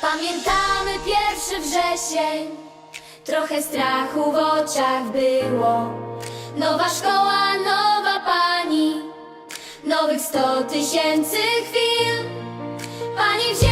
Pamiętamy pierwszy wrzesień. Trochę strachu w oczach było. Nowa szkoła, nowa pani. Nowych sto tysięcy chwil. Pani wzięła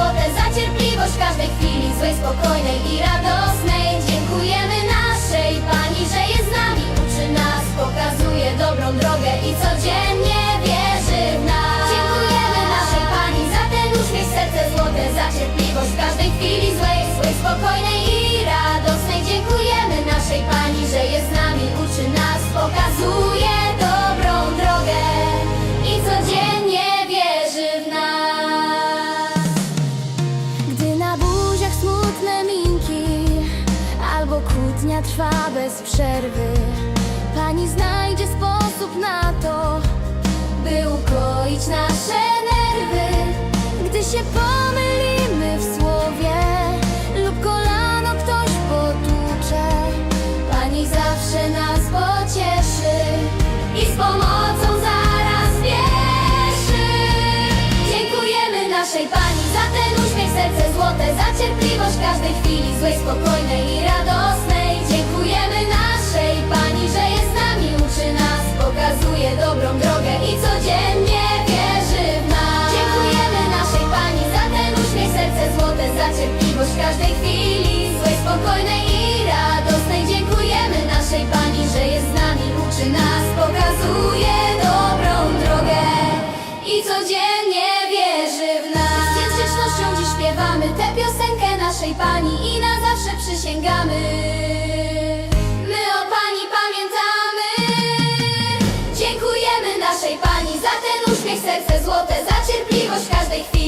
złote Za cierpliwość w każdej chwili złej, spokojnej i radosnej. Dziękujemy naszej Pani, że jest z nami Uczy nas, pokazuje dobrą drogę i codziennie wierzy w nas. Dziękujemy naszej Pani za ten uśmiech, serce złote Za cierpliwość w każdej chwili złej, złej, spokojnej Kłótnia trwa bez przerwy. Pani znajdzie sposób na to By ukoić nasze nerwy. Gdy się pomylimy w słowie Lub kolano ktoś potłucze Pani zawsze nas pocieszy I z pomocą zaraz spieszy Dziękujemy naszej Pani za ten uśmiech, serce złote Za cierpliwość każdej chwili złej, spokojnej i w każdej chwili złej, spokojnej i radosnej Dziękujemy naszej Pani, że jest z nami, uczy nas Pokazuje dobrą drogę i codziennie wierzy w nas. Z wdzięcznością dziś śpiewamy tę piosenkę naszej Pani i na zawsze przysięgamy. My o Pani pamiętamy. Dziękujemy naszej Pani za ten uśmiech, serce złote, za cierpliwość w każdej chwili